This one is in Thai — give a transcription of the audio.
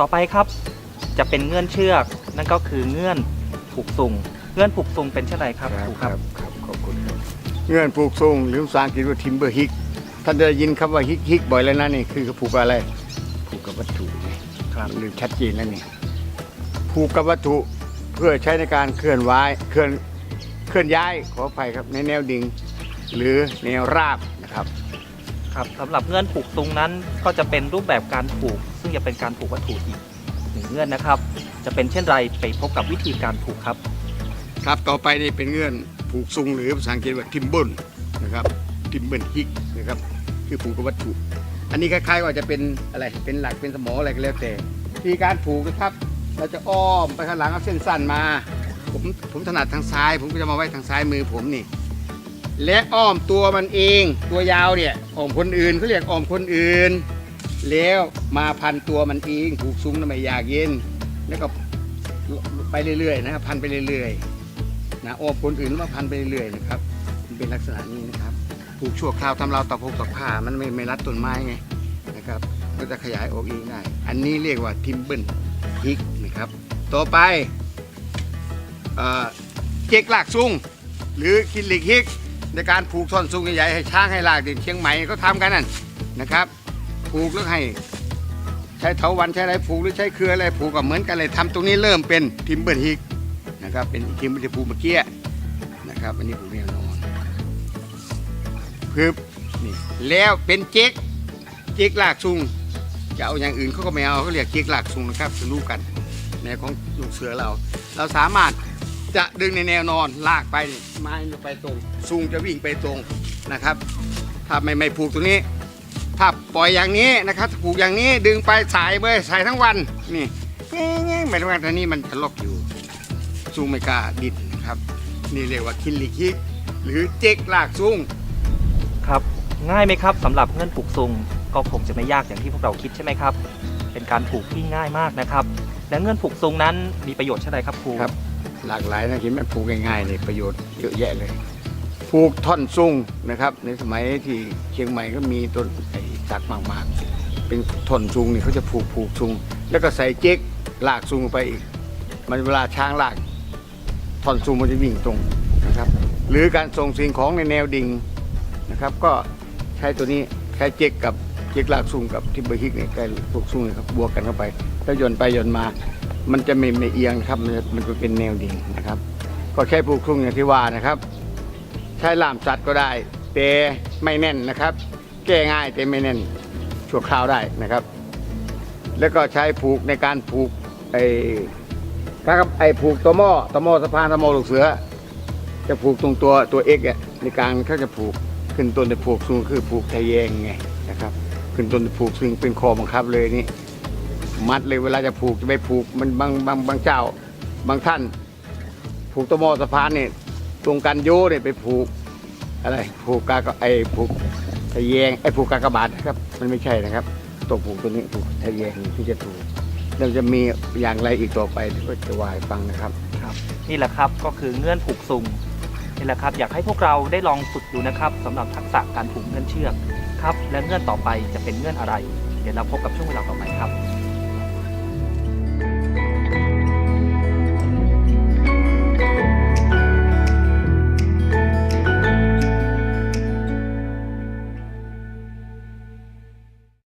ต่อไปครับจะเป็นเงื่อนเชือก นั่นก็คือเงื่อนผูกซุงเงื่อนผูกซุงเป็นเช่นไรครับครูครับ ครับขอบคุณครับเงื่อนผูกทรงหรือภาษาอังกฤษว่าทิมเบอร์ฮิกท่านจะได้ยินคำว่าฮิกฮิกบ่อยแล้วนะนี่คือผูกกับอะไร ผูกกับวัตถุไงครับหรือชัดเจนแล้วนี่ผูกกับวัตถุเพื่อใช้ในการเคลื่อนย้ายเคลื่อนเคลื่อนย้ายขออภัยครับในแนวดิ่งหรือแนวราบนะครับ ครับสำหรับเงื่อนผูกซุงนั้น ก็จะเป็นรูปแบบการผูก ซึ่งจะเป็นการผูกวัตถุอีกหนึ่งเงื่อนนะครับ จะเป็นเช่นไรไปพบกับวิธีการผูกครับ ครับต่อไปนี่เป็นเงื่อนผูกซุงหรือภาษาอังกฤษว่าทิมเบิลนะครับทิมเบิลฮิกนะครับคือผูกกับวัตถุ อันนี้คล้ายๆว่าจะเป็นอะไรเป็นหลักเป็นสมออะไรก็แล้วแต่ทีการผูกนะครับ เราจะอ้อมไปข้างหลังเอาเส้นสั้นมา ผมผมถนัดทางซ้าย ผมก็จะมาไว้ทางซ้ายมือผมนี่ และอ้อมตัวมันเองตัวยาวเนี่ยอ้อมคนอื่นเขาเรียกอ้อมคนอื่น แล้วมาพันตัวมันเองผูกซุ้งทำไมอยากเย็น แล้วก็ไปเรื่อยๆนะครับพันไปเรื่อยๆนะอ้อมคนอื่นแล้วมาพันไปเรื่อยๆนะครับมันเป็นลักษณะนี้นะครับผูกชั่วคราวทำราวตะพกตะผ้ามันไม่ไม่รัดต้นไม้ไงนะครับก็จะขยายออกเองได้ อันนี้เรียกว่าทิมเบิลฮิกนะครับต่อไปเจ๊กลากซุงหรือคินลิกฮิก ในการผูกท่อนซุงใหญ่ๆให้ช้างให้ลากเด่นเชียงใหม่ก็ทำกันนั่นนะครับผูกแล้วให้ใช้เถาวันใช้อะไรผูกหรือใช้เครืออะไรผูกก็เหมือนกันเลยทำตรงนี้เริ่มเป็นทิมเบิลฮิกนะครับเป็นทิมเบิลผูกเมื่อกี้นะครับอันนี้ผูกแนวนอนพึบนี่แล้วเป็นเจ๊กเจ๊กลากซุงจะเอาอย่างอื่นเขาก็ไม่เอาเขาเรียกเจ๊กลากซุงนะครับจะรู้กันในของลูกเสือเรา เราสามารถ จะดึงในแนวนอนลากไปนี่ไม้จะไปตรงซุงจะวิ่งไปตรงนะครับ ถ้าไม่ไม่ผูกตรงนี้ ถ้าปล่อยอย่างนี้นะครับผูกอย่างนี้ดึงไปสายเบยสายทั้งวันนี่เงี้ยๆไม่ทั้งวันอันนี้มันจะล็อกอยู่ซุงไม่กล้าดิดนะครับ นี่เรียกว่าคินลิคิกหรือเจ๊กลากซุงครับ ง่ายไหมครับสำหรับเงื่อนผูกซุงก็คงจะไม่ยากอย่างที่พวกเราคิดใช่ไหมครับ เป็นการผูกที่ง่ายมากนะครับและเงื่อนผูกซุงนั้นมีประโยชน์เช่นไรครับครูครับ หลากหลายนะคิดมันผูกง่ายๆเลยประโยชน์เยอะแยะเลยผูกท่อนซุงนะครับ ในสมัยที่เชียงใหม่ก็มีต้นไอ้จักมากๆ เป็นท่อนซุงนี่เขาจะผูกผูกซุงแล้วก็ใส่เจ๊กลากซุงลงไปอีก มันเวลาช้างลากท่อนซุงมันจะวิ่งตรงนะครับ หรือการส่งสิ่งของในแนวดิ่งนะครับ ก็ใช้ตัวนี้ใช้เจ๊กกับเจ๊กลากซุงกับทิมเบอร์ฮิกเนี่ยใกล้พวกซุงเนี่ยครับบวกกันเข้าไปแล้วโยนไปโยนมา มันจะไม่ไม่เอียงครับ มันจะมันจะเป็นแนวดิ่งนะครับ ก็แค่ปลูกคลุงอย่างที่ว่านะครับ ใช้ล่ามสัตว์ก็ได้แต่ไม่แน่นนะครับ แก้ง่ายแต่ไม่แน่นชั่วคราวได้นะครับ แล้วก็ใช้ผูกในการผูกไอ้ครับไอ้ผูกตัวหม้อตัวหม้อสะพานตัวหม้อลูกเสือ จะผูกตรงตัวตัวเอ็กเนี่ยในการเขาจะผูกขึ้นต้นจะผูกซึ่งคือผูกทะแยงไงนะครับ ขึ้นต้นจะผูกซึ่งเป็นคอบังคับเลยนี่ มัดเลยเวลาจะผูกจะไปผูกมันบางบางบางเจ้า บางท่าน ผูกตวมอสะพานเนี่ยตรงกันโยเนี่ยไปผูก อะไรผูกกากไอผูกทะแยงไอผูกกากบาทครับ มันไม่ใช่นะครับตัวผูกตัวนี้ผูกทะแยงที่จะถูกเราจะมีอย่างไรอีกต่อไปก็จะวายฟังนะครับครับ นี่แหละครับก็คือเงื่อนผูกซุงนี่แหละครับ อยากให้พวกเราได้ลองฝึกดูนะครับสำหรับทักษะการผูกเงื่อนเชือกครับ และเงื่อนต่อไปจะเป็นเงื่อนอะไร เดี๋ยวเราพบกับช่วงเวลาต่อไปครับ